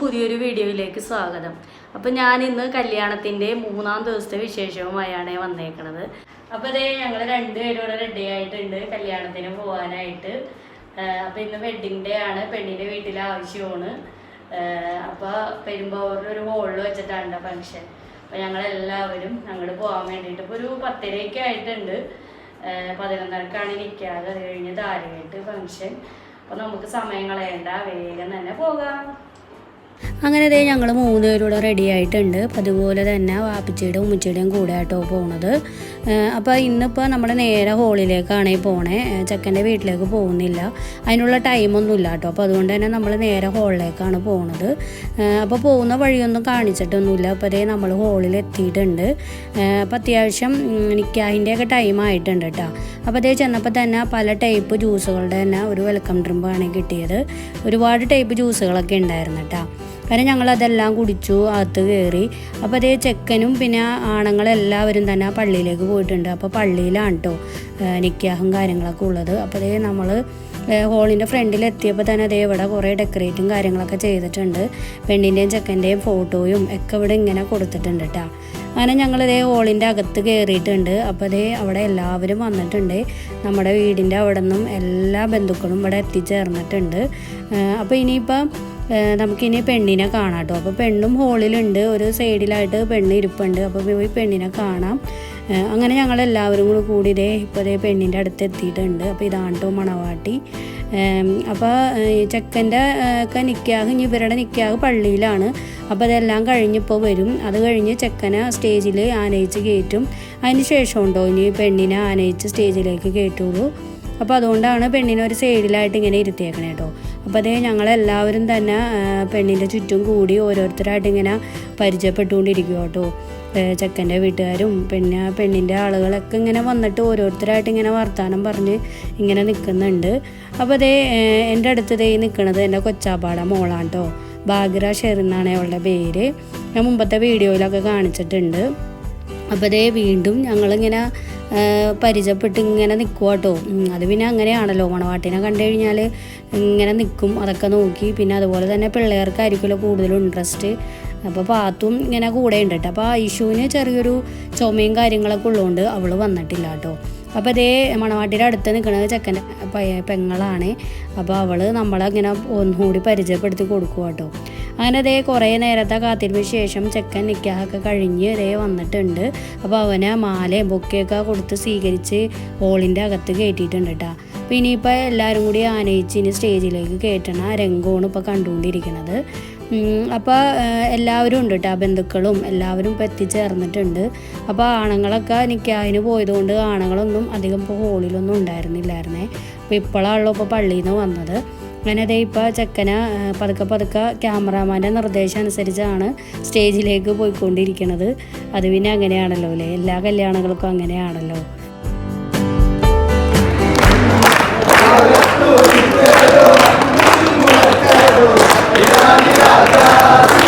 പുതിയൊരു വീഡിയോയിലേക്ക് സ്വാഗതം. അപ്പം ഞാൻ ഇന്ന് കല്യാണത്തിന്റെ മൂന്നാം ദിവസത്തെ വിശേഷവുമായാണ് വന്നേക്കണത്. അപ്പോൾ അതേ ഞങ്ങൾ രണ്ടുപേരും ഇവിടെ റെഡി ആയിട്ടുണ്ട് കല്യാണത്തിന് പോകാനായിട്ട് അപ്പോൾ ഇന്ന് വെഡിങ് ഡേ ആണ് പെണ്ണിന്റെ വീട്ടിൽ ആവശ്യമാണ്. അപ്പോൾ പെരുമ്പോറിൽ ഒരു ഹോളിൽ വെച്ചിട്ടാണ് ഫംഗ്ഷൻ അപ്പോൾ ഞങ്ങളെല്ലാവരും അങ്ങോട്ട് പോകാൻ വേണ്ടിയിട്ട് ഇപ്പോൾ ഒരു പത്തരയൊക്കെ ആയിട്ടുണ്ട്. പതിനൊന്നരക്കാണ് നിൽക്കാതെ അത് കഴിഞ്ഞ് ധാരയായിട്ട് ഫംഗ്ഷൻ അപ്പോൾ നമുക്ക് സമയം കളയണ്ട വേഗം തന്നെ പോകാം. അങ്ങനെ ദേ ഞങ്ങൾ മൂന്ന് പേരൂടെ റെഡി ആയിട്ടുണ്ട്. അപ്പം അതുപോലെ തന്നെ വാപ്പിച്ചയുടെയും ഉമ്മച്ചയുടെയും കൂടെ ആയിട്ടോ പോണത്. അപ്പോൾ ഇന്നിപ്പോൾ നമ്മൾ നേരെ ഹോളിലേക്കാണ് പോണേ. ചെക്കന്റെ വീട്ടിലേക്ക് പോകുന്നില്ല. അതിനുള്ള ടൈമൊന്നും ഇല്ല കേട്ടോ. അപ്പോൾ അതുകൊണ്ട് തന്നെ നമ്മൾ നേരെ ഹോളിലേക്കാണ് പോണത്. അപ്പോൾ പോകുന്ന വഴിയൊന്നും കാണിച്ചിട്ടൊന്നുമില്ല. അപ്പോൾ നമ്മൾ ഹോളിൽ എത്തിയിട്ടുണ്ട് അപ്പോൾ അത്യാവശ്യം നിക്കാഹിന്റെയൊക്കെ ടൈം ആയിട്ടുണ്ട് കേട്ടോ. അപ്പോൾ അതേ ചെന്നപ്പോൾ തന്നെ പല ടൈപ്പ് ജ്യൂസുകളുടെ തന്നെ ഒരു വെൽക്കം ഡ്രിമ്പാണ് കിട്ടിയത്. ഒരുപാട് ടൈപ്പ് ജ്യൂസുകളൊക്കെ ഉണ്ടായിരുന്നു കേട്ടോ. കാരണം ഞങ്ങളതെല്ലാം കുടിച്ചു അകത്ത് കയറി അപ്പോൾ അതേ ചെക്കനും പിന്നെ ആണുങ്ങളെല്ലാവരും തന്നെ ആ പള്ളിയിലേക്ക് പോയിട്ടുണ്ട്. അപ്പോൾ പള്ളിയിലാണ് കേട്ടോ നിക്കാഹും കാര്യങ്ങളൊക്കെ ഉള്ളത്. അപ്പോൾ അതേ നമ്മൾ ഹോളിന്റെ ഫ്രണ്ടിൽ എത്തിയപ്പോൾ തന്നെ അതേ ഇവിടെ കുറേ ഡെക്കറേറ്റും കാര്യങ്ങളൊക്കെ ചെയ്തിട്ടുണ്ട്. പെണ്ണിന്റെയും ചെക്കന്റെയും ഫോട്ടോയും ഒക്കെ ഇവിടെ ഇങ്ങനെ കൊടുത്തിട്ടുണ്ട് കേട്ടോ അങ്ങനെ ഞങ്ങളിതേ ഹോളിന്റെ അകത്ത് കയറിയിട്ടുണ്ട് അപ്പോൾ അതേ അവിടെ എല്ലാവരും വന്നിട്ടുണ്ട്. നമ്മുടെ വീടിന്റെ അവിടെ നിന്നും എല്ലാ ബന്ധുക്കളും ഇവിടെ എത്തിച്ചേർന്നിട്ടുണ്ട്. അപ്പോൾ ഇനിയിപ്പം നമുക്കിനി പെണ്ണിനെ കാണാം കേട്ടോ അപ്പോൾ പെണ്ണും ഹോളിലുണ്ട്. ഒരു സൈഡിലായിട്ട് പെണ്ണ് ഇരിപ്പുണ്ട്. അപ്പോൾ പോയി പെണ്ണിനെ കാണാം. അങ്ങനെ ഞങ്ങൾ എല്ലാവരും കൂടി കൂടി ഇതേ ഇപ്പോൾ ഇതേ പെണ്ണിന്റെ അടുത്ത് എത്തിയിട്ടുണ്ട്. അപ്പോൾ ഇതാണ് കേട്ടോ മണവാട്ടി. അപ്പോൾ ചെക്കന്റെ ഒക്കെ നിക്കാഹ് ഇനി ഇവരുടെ നിക്കാഹ് പള്ളിയിലാണ്. അപ്പോൾ അതെല്ലാം കഴിഞ്ഞിപ്പോൾ വരും. അത് കഴിഞ്ഞ് ചെക്കനെ സ്റ്റേജിൽ ആനയിച്ച് കയറ്റും. അതിന് ശേഷം ഉണ്ടോ ഇനി പെണ്ണിനെ ആനയിച്ച് സ്റ്റേജിലേക്ക് കയറ്റുള്ളൂ. അപ്പോൾ അതുകൊണ്ടാണ് പെണ്ണിനെ ഒരു സൈഡിലായിട്ട് ഇങ്ങനെ ഇരുത്തിയേക്കണേ കേട്ടോ അപ്പോൾ അതേ ഞങ്ങളെല്ലാവരും തന്നെ പെണ്ണിന്റെ ചുറ്റും കൂടി ഓരോരുത്തരായിട്ട് ഇങ്ങനെ പരിചയപ്പെട്ടുകൊണ്ടിരിക്കും കേട്ടോ ചെക്കന്റെ വീട്ടുകാരും പിന്നെ പെണ്ണിന്റെ ആളുകളൊക്കെ ഇങ്ങനെ വന്നിട്ട് ഓരോരുത്തരായിട്ട് ഇങ്ങനെ വർത്തമാനം പറഞ്ഞ് ഇങ്ങനെ നിൽക്കുന്നുണ്ട് അപ്പോൾ അതേ എന്റെ അടുത്ത് ദേ നിൽക്കുന്നത് എന്റെ കൊച്ചാപ്പാട മോളാണ് കേട്ടോ ഭാഗ്യര ഷെറിന്നാണ് അവളുടെ പേര്. ഞാൻ മുമ്പത്തെ വീഡിയോയിലൊക്കെ കാണിച്ചിട്ടുണ്ട്. അപ്പോൾ അതേ വീണ്ടും ഞങ്ങളിങ്ങനെ പരിചയപ്പെട്ട് ഇങ്ങനെ നിൽക്കുക കേട്ടോ അത് പിന്നെ അങ്ങനെയാണല്ലോ. മണവാട്ടിനെ കണ്ടു കഴിഞ്ഞാൽ ഇങ്ങനെ നിൽക്കും അതൊക്കെ നോക്കി. പിന്നെ അതുപോലെ തന്നെ പിള്ളേർക്കായിരിക്കുമല്ലോ കൂടുതൽ ഇൻട്രസ്റ്റ് അപ്പോൾ പാത്തും ഇങ്ങനെ കൂടെ ഉണ്ട് കേട്ടോ. അപ്പോൾ ഐഷുവിന് ചെറിയൊരു ചുമയും കാര്യങ്ങളൊക്കെ ഉള്ളതുകൊണ്ട് അവൾ വന്നിട്ടില്ല കേട്ടോ. അപ്പോൾ അതേ മണവാട്ടിയുടെ അടുത്ത് നിൽക്കുന്നത് ചെക്കന്റെ പെങ്ങളാണ്. അപ്പോൾ അവൾ നമ്മളെ ഇങ്ങനെ ഒന്നുകൂടി പരിചയപ്പെടുത്തി കൊടുക്കുക കേട്ടോ അങ്ങനെ അതേ കുറേ നേരത്തെ കാത്തിരിപ്പിന് ശേഷം ചെക്കൻ നിക്കാഹൊക്കെ കഴിഞ്ഞ് ഇതേ വന്നിട്ടുണ്ട്. അപ്പോൾ അവനെ മാലയും ബൊക്കെയൊക്കെ കൊടുത്ത് സ്വീകരിച്ച് ഹോളിന്റെ അകത്ത് കയറ്റിയിട്ടുണ്ട് കേട്ടോ. അപ്പോൾ ഇനിയിപ്പോൾ എല്ലാവരും കൂടി ആനയിച്ച് ഇനി സ്റ്റേജിലേക്ക് കയറ്റണ. രംഗമാണ് ഇപ്പോൾ കണ്ടുകൊണ്ടിരിക്കുന്നത്. അപ്പോൾ എല്ലാവരും ഉണ്ട് കേട്ടോ. ബന്ധുക്കളും എല്ലാവരും ഇപ്പോൾ എത്തിച്ചേർന്നിട്ടുണ്ട്. അപ്പോൾ ആണുങ്ങളൊക്കെ നിൽക്കാതിന് പോയതുകൊണ്ട് ആണുങ്ങളൊന്നും അധികം ഇപ്പോൾ ഹോളിലൊന്നും ഉണ്ടായിരുന്നില്ലായിരുന്നേ. അപ്പോൾ ഇപ്പോഴാണല്ലോ ഇപ്പോൾ പള്ളിയിൽ നിന്ന് വന്നത്. അങ്ങനെ അതേ ഇപ്പോൾ ചെക്കന പതുക്കെ പതുക്കെ ക്യാമറാമാന്റെ നിർദ്ദേശം അനുസരിച്ചാണ് സ്റ്റേജിലേക്ക് പോയിക്കൊണ്ടിരിക്കുന്നത് അത് പിന്നെ അങ്ങനെയാണല്ലോ അല്ലേ? എല്ലാ കല്യാണങ്ങൾക്കും അങ്ങനെയാണല്ലോ. അങ്ങനെ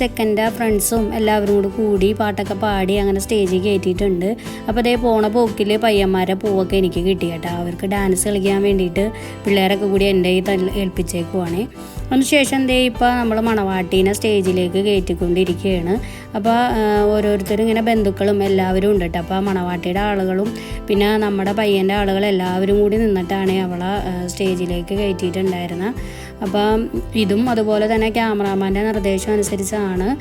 ചെക്കന്റെ ഫ്രണ്ട്സും എല്ലാവരും കൂടി കൂടി പാട്ടൊക്കെ പാടി അങ്ങനെ സ്റ്റേജിൽ കയറ്റിയിട്ടുണ്ട് അപ്പോൾ അതേ പോണ പോക്കിൽ പയ്യന്മാരെ പൂവൊക്കെ എനിക്ക് കിട്ടി കേട്ടോ. അവർക്ക് ഡാൻസ് കളിക്കാൻ വേണ്ടിയിട്ട് പിള്ളേരൊക്കെ കൂടി എന്റെ ഈ തല്ല ഏൽപ്പിച്ചേക്കുവാണ്. അതിനുശേഷം എന്തേ ഇപ്പോൾ നമ്മൾ മണവാട്ടീനെ സ്റ്റേജിലേക്ക് കയറ്റിക്കൊണ്ടിരിക്കുകയാണ് അപ്പോൾ ഓരോരുത്തരും ഇങ്ങനെ ബന്ധുക്കളും എല്ലാവരും ഉണ്ട് കേട്ടോ. അപ്പോൾ മണവാട്ടിയുടെ ആളുകളും പിന്നെ നമ്മുടെ പയ്യന്റെ ആളുകൾ എല്ലാവരും കൂടി നിന്നിട്ടാണ് അവളെ സ്റ്റേജിലേക്ക് കയറ്റിയിട്ടുണ്ടായിരുന്നത് അപ്പം ഇതും അതുപോലെ തന്നെ ക്യാമറാമാന്റെ നിർദ്ദേശം അനുസരിച്ചാണ്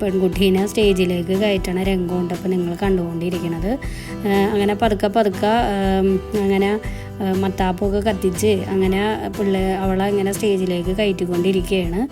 പെൺകുട്ടീനെ സ്റ്റേജിലേക്ക് കയറ്റണ രംഗമുണ്ട് അപ്പോൾ നിങ്ങൾ കണ്ടുകൊണ്ടിരിക്കുന്നത് അങ്ങനെ പതുക്കെ പതുക്കെ അങ്ങനെ മത്താപ്പൊക്കെ കത്തിച്ച് അങ്ങനെ പിള്ളേ അവളെ അങ്ങനെ സ്റ്റേജിലേക്ക് കയറ്റിക്കൊണ്ടിരിക്കുകയാണ്.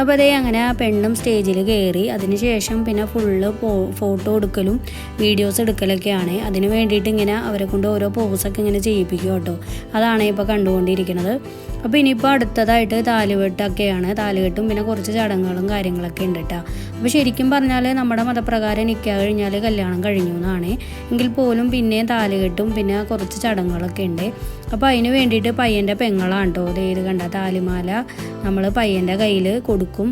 അപ്പോൾ അതേ അങ്ങനെ പെണ്ണും സ്റ്റേജിൽ കയറി അതിനുശേഷം പിന്നെ ഫുള്ള് ഫോട്ടോ എടുക്കലും വീഡിയോസ് എടുക്കലൊക്കെയാണ്. അതിന് വേണ്ടിയിട്ട് ഇങ്ങനെ അവരെ കൊണ്ട് ഓരോ പോസൊക്കെ ഇങ്ങനെ ചെയ്യിപ്പിക്കും കേട്ടോ. അതാണ് ഇപ്പോൾ കണ്ടുകൊണ്ടിരിക്കുന്നത്. അപ്പോൾ ഇനിയിപ്പോൾ അടുത്തതായിട്ട് താലുകെട്ടൊക്കെയാണ്. താലുകെട്ടും പിന്നെ കുറച്ച് ചടങ്ങുകളും കാര്യങ്ങളൊക്കെ ഉണ്ട് കേട്ടോ അപ്പോൾ ശരിക്കും പറഞ്ഞാൽ നമ്മുടെ മതപ്രകാരം നിൽക്കുക കഴിഞ്ഞാൽ കല്യാണം കഴിഞ്ഞു എന്നാണ്. എങ്കിൽ പോലും പിന്നെയും താലുകെട്ടും പിന്നെ കുറച്ച് ചടങ്ങുകളൊക്കെ ഉണ്ട്. അപ്പോൾ അതിന് വേണ്ടിയിട്ട് പയ്യന്റെ പെങ്ങളാണ് കേട്ടോ ഇത് കണ്ട താലിമാല നമ്മൾ പയ്യന്റെ കയ്യിൽ കൊടുക്കും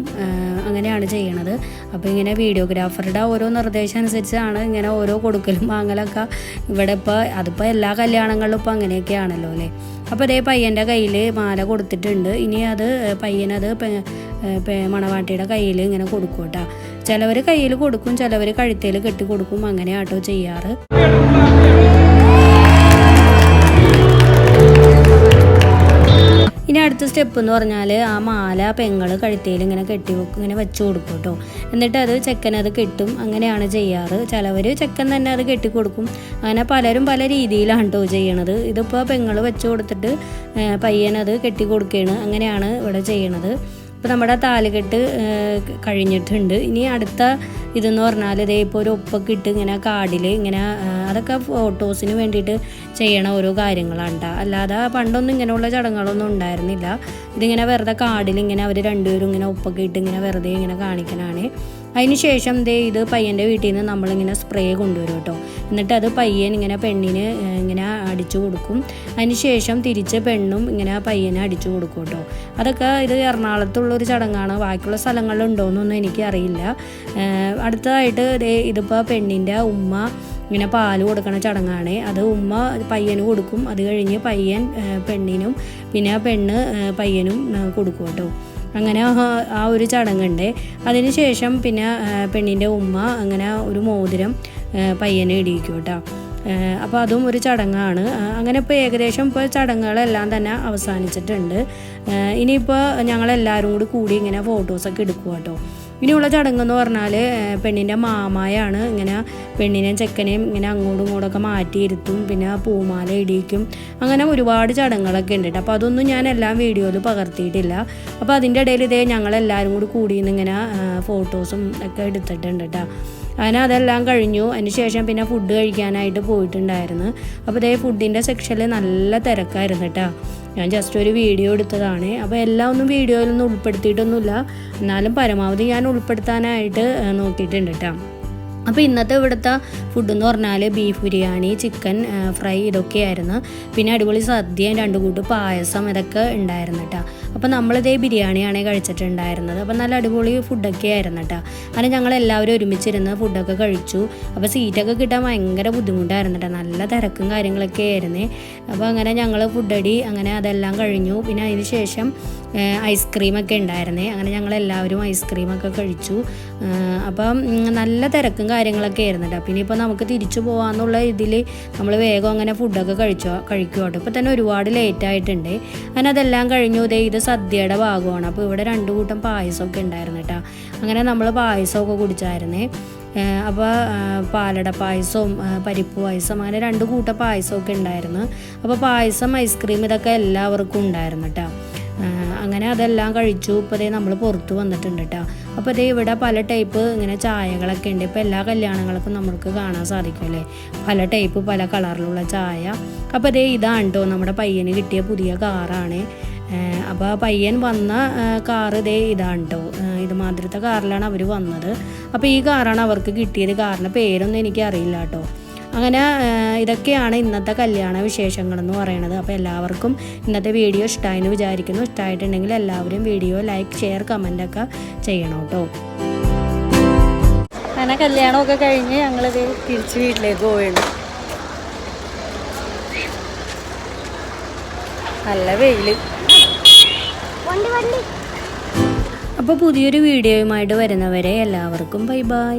അങ്ങനെയാണ് ചെയ്യണത്. അപ്പോൾ ഇങ്ങനെ വീഡിയോഗ്രാഫറുടെ ഓരോ നിർദ്ദേശം അനുസരിച്ചാണ് ഇങ്ങനെ ഓരോ കൊടുക്കലും വാങ്ങലൊക്കെ ഇവിടെ ഇപ്പോൾ അതിപ്പോൾ എല്ലാ കല്യാണങ്ങളിലും ഇപ്പോൾ അങ്ങനെയൊക്കെയാണല്ലോ അല്ലേ? അപ്പോൾ അതേ പയ്യന്റെ കയ്യിൽ മാല കൊടുത്തിട്ടുണ്ട്. ഇനി അത് പയ്യനത് മണവാട്ടിയുടെ കയ്യിൽ ഇങ്ങനെ കൊടുക്കും കേട്ടോ. ചിലവർ കയ്യിൽ കൊടുക്കും ചിലവർ കഴുത്തേൽ കെട്ടി കൊടുക്കും. അങ്ങനെ ആട്ടോ ചെയ്യാറ്. അടുത്ത സ്റ്റെപ്പ് എന്ന് പറഞ്ഞാൽ ആ മാല പെങ്ങൾ കഴുത്തയിൽ ഇങ്ങനെ കെട്ടി ഇങ്ങനെ വെച്ച് കൊടുക്കും കേട്ടോ എന്നിട്ട് അത് ചെക്കൻ അത് കെട്ടും അങ്ങനെയാണ് ചെയ്യാറ്. ചിലവർ ചെക്കൻ തന്നെ അത് കെട്ടി കൊടുക്കും. അങ്ങനെ പലരും പല രീതിയിലാണ് കേട്ടോ ചെയ്യണത്. ഇതിപ്പോൾ പെങ്ങൾ വെച്ച് കൊടുത്തിട്ട് പയ്യനത് കെട്ടി കൊടുക്കുകയാണ് അങ്ങനെയാണ് ഇവിടെ ചെയ്യണത്. ഇപ്പോൾ നമ്മുടെ താലുകെട്ട് കഴിഞ്ഞിട്ടുണ്ട്. ഇനി അടുത്ത ഇതെന്ന് പറഞ്ഞാൽ ഇതേ ഇപ്പോൾ ഒരു ഒപ്പൊക്കെ ഇട്ട് ഇങ്ങനെ കാടിൽ ഇങ്ങനെ അതൊക്കെ ഫോട്ടോസിന് വേണ്ടിയിട്ട് ചെയ്യണ ഓരോ കാര്യങ്ങളാണ് കേട്ടോ അല്ലാതെ പണ്ടൊന്നും ഇങ്ങനെയുള്ള ചടങ്ങുകളൊന്നും ഉണ്ടായിരുന്നില്ല. ഇതിങ്ങനെ വെറുതെ കാർഡിൽ ഇങ്ങനെ അവർ രണ്ടുപേരും ഇങ്ങനെ ഒപ്പൊക്കെ ഇട്ട് ഇങ്ങനെ വെറുതെ ഇങ്ങനെ കാണിക്കണതാണ് അതിന് ശേഷം ദേ ഇത് പയ്യന്റെ വീട്ടിൽ നിന്ന് നമ്മളിങ്ങനെ സ്പ്രേ കൊണ്ടുവരും കേട്ടോ. എന്നിട്ട് അത് പയ്യൻ ഇങ്ങനെ പെണ്ണിന് ഇങ്ങനെ അടിച്ചു കൊടുക്കും. അതിനുശേഷം തിരിച്ച് പെണ്ണും ഇങ്ങനെ പയ്യനെ അടിച്ചു കൊടുക്കും കേട്ടോ. അതൊക്കെ ഇത് എറണാകുളത്തുള്ളൊരു ചടങ്ങാണ്. ബാക്കിയുള്ള സ്ഥലങ്ങളിലുണ്ടോയെന്നൊന്നും എനിക്കറിയില്ല. അടുത്തതായിട്ട് ഇതിപ്പോൾ പെണ്ണിന്റെ ഉമ്മ ഇങ്ങനെ പാൽ കൊടുക്കണ ചടങ്ങാണ്. അത് ഉമ്മ പയ്യന് കൊടുക്കും. അത് കഴിഞ്ഞ് പയ്യൻ പെണ്ണിനും പിന്നെ പെണ്ണ് പയ്യനും കൊടുക്കും കേട്ടോ. അങ്ങനെ ആ- ഒരു ചടങ്ങുണ്ട്. അതിന് ശേഷം പിന്നെ പെണ്ണിന്റെ ഉമ്മ അങ്ങനെ ഒരു മോതിരം പയ്യനെ ഇടിയിക്കും കേട്ടോ. അപ്പോൾ അതും ഒരു ചടങ്ങാണ്. അങ്ങനെ ഇപ്പോൾ ഏകദേശം ഇപ്പോൾ ചടങ്ങുകളെല്ലാം തന്നെ അവസാനിച്ചിട്ടുണ്ട്. ഇനിയിപ്പോൾ ഞങ്ങളെല്ലാവരും കൂടി കൂടി ഇങ്ങനെ ഫോട്ടോസൊക്കെ എടുക്കുക കേട്ടോ. ഇനിയുള്ള ചടങ്ങെന്ന് പറഞ്ഞാൽ പെണ്ണിന്റെ മാമായാണ് ഇങ്ങനെ പെണ്ണിനെയും ചെക്കനെയും ഇങ്ങനെ അങ്ങോട്ടും ഇങ്ങോട്ടൊക്കെ മാറ്റിയിരുത്തും പിന്നെ പൂമാല ഇടിയിക്കും. അങ്ങനെ ഒരുപാട് ചടങ്ങുകളൊക്കെ ഉണ്ട് അപ്പോൾ അതൊന്നും ഞാൻ എല്ലാം വീഡിയോയിൽ പകർത്തിയിട്ടില്ല. അപ്പോൾ അതിന്റെ ഇടയിൽ ഇതേ ഞങ്ങളെല്ലാവരും കൂടി കൂടിയിരുന്ന് ഇങ്ങനെ ഫോട്ടോസും ഒക്കെ എടുത്തിട്ടുണ്ട് കേട്ടോ അങ്ങനെ അതെല്ലാം കഴിഞ്ഞു. അതിന് ശേഷം പിന്നെ ഫുഡ് കഴിക്കാനായിട്ട് പോയിട്ടുണ്ടായിരുന്നു. അപ്പോൾ ഇതേ ഫുഡിന്റെ സെക്ഷനിൽ നല്ല തിരക്കായിരുന്നു കേട്ടോ ഞാൻ ജസ്റ്റ് ഒരു വീഡിയോ എടുത്തതാണ്. അപ്പോൾ എല്ലാം ഒന്നും വീഡിയോയിലൊന്നും ഉൾപ്പെടുത്തിയിട്ടൊന്നുമില്ല. എന്നാലും പരമാവധി ഞാൻ ഉൾപ്പെടുത്താനായിട്ട് നോക്കിയിട്ടുണ്ട് കേട്ടോ അപ്പോൾ ഇന്നത്തെ ഇവിടുത്തെ ഫുഡ് എന്ന് പറഞ്ഞാൽ ബീഫ് ബിരിയാണി ചിക്കൻ ഫ്രൈ ഇതൊക്കെയായിരുന്നു. പിന്നെ അടിപൊളി സദ്യയും രണ്ട് കൂട്ട് പായസം ഇതൊക്കെ ഉണ്ടായിരുന്നു കേട്ടോ അപ്പോൾ നമ്മളിതേ ബിരിയാണിയാണ് കഴിച്ചിട്ടുണ്ടായിരുന്നത്. അപ്പോൾ നല്ല അടിപൊളി ഫുഡൊക്കെ ആയിരുന്നു കേട്ടോ അങ്ങനെ ഞങ്ങൾ എല്ലാവരും ഒരുമിച്ചിരുന്ന് ഫുഡൊക്കെ കഴിച്ചു. അപ്പോൾ സീറ്റൊക്കെ കിട്ടാൻ ഭയങ്കര ബുദ്ധിമുട്ടായിരുന്നു കേട്ടോ നല്ല തിരക്കും കാര്യങ്ങളൊക്കെ ആയിരുന്നേ. അപ്പോൾ അങ്ങനെ ഞങ്ങൾ ഫുഡടി അങ്ങനെ അതെല്ലാം കഴിഞ്ഞു. പിന്നെ അതിന് ശേഷം ഐസ്ക്രീമൊക്കെ ഉണ്ടായിരുന്നേ. അങ്ങനെ ഞങ്ങൾ എല്ലാവരും ഐസ്ക്രീമൊക്കെ കഴിച്ചു. അപ്പം നല്ല തിരക്കും കാര്യങ്ങളൊക്കെ ആയിരുന്നു കേട്ടോ പിന്നെ ഇപ്പോൾ നമുക്ക് തിരിച്ചു പോകാമെന്നുള്ള ഇതിൽ നമ്മൾ വേഗം അങ്ങനെ ഫുഡൊക്കെ കഴിച്ചോ കഴിക്കുമോട്ടോ ഇപ്പോൾ തന്നെ ഒരുപാട് ലേറ്റ് ആയിട്ടുണ്ട്. അങ്ങനെ അതെല്ലാം കഴിഞ്ഞു. ഇത് സദ്യയുടെ ഭാഗമാണ്. അപ്പോൾ ഇവിടെ രണ്ട് കൂട്ടം പായസമൊക്കെ ഉണ്ടായിരുന്നു കേട്ടോ. അങ്ങനെ നമ്മൾ പായസമൊക്കെ കുടിച്ചായിരുന്നേ. അപ്പോൾ പാലട പായസവും പരിപ്പ് പായസം അങ്ങനെ രണ്ട് കൂട്ടം പായസമൊക്കെ ഉണ്ടായിരുന്നു. അപ്പോൾ പായസം ഐസ്ക്രീം ഇതൊക്കെ എല്ലാവർക്കും ഉണ്ടായിരുന്നു കേട്ടോ. അങ്ങനെ അതെല്ലാം കഴിച്ചു. ഇപ്പോൾ നമ്മൾ പുറത്ത് വന്നിട്ടുണ്ട് കേട്ടോ. അപ്പോൾ ദേ ഇവിടെ പല ടൈപ്പ് ഇങ്ങനെ ചായകളൊക്കെ ഉണ്ട്. ഇപ്പോൾ എല്ലാ കല്യാണങ്ങൾക്കും നമുക്ക് കാണാൻ സാധിക്കുമല്ലേ പല ടൈപ്പ് പല കളറിലുള്ള ചായ. അപ്പോൾ ദേ ഇതാണ് കേട്ടോ നമ്മുടെ പയ്യന് കിട്ടിയ പുതിയ കാറാണ്. അപ്പോൾ പയ്യൻ വന്ന കാറ് ദേ ഇതാണ് കേട്ടോ ഇത് മാതിരത്തെ കാറിലാണ് അവർ വന്നത്. അപ്പോൾ ഈ കാറാണ് അവർക്ക് കിട്ടിയത്. കാറിന്റെ പേരൊന്നും എനിക്ക് അറിയില്ല കേട്ടോ അങ്ങനെ ഇതൊക്കെയാണ് ഇന്നത്തെ കല്യാണ വിശേഷങ്ങളെന്ന് പറയുന്നത് അപ്പോൾ എല്ലാവർക്കും ഇന്നത്തെ വീഡിയോ ഇഷ്ടമായെന്ന് വിചാരിക്കുന്നു. ഇഷ്ടമായിട്ടുണ്ടെങ്കിൽ എല്ലാവരും വീഡിയോ ലൈക്ക് ഷെയർ കമന്റൊക്കെ ചെയ്യണം കേട്ടോ അങ്ങനെ കല്യാണമൊക്കെ കഴിഞ്ഞ് ഞങ്ങളിത് തിരിച്ച് വീട്ടിലേക്ക് പോയുള്ളൂ നല്ല വെയിൽ. അപ്പോൾ പുതിയൊരു വീഡിയോയുമായിട്ട് വരുന്നവരെ എല്ലാവർക്കും ബൈ ബൈ.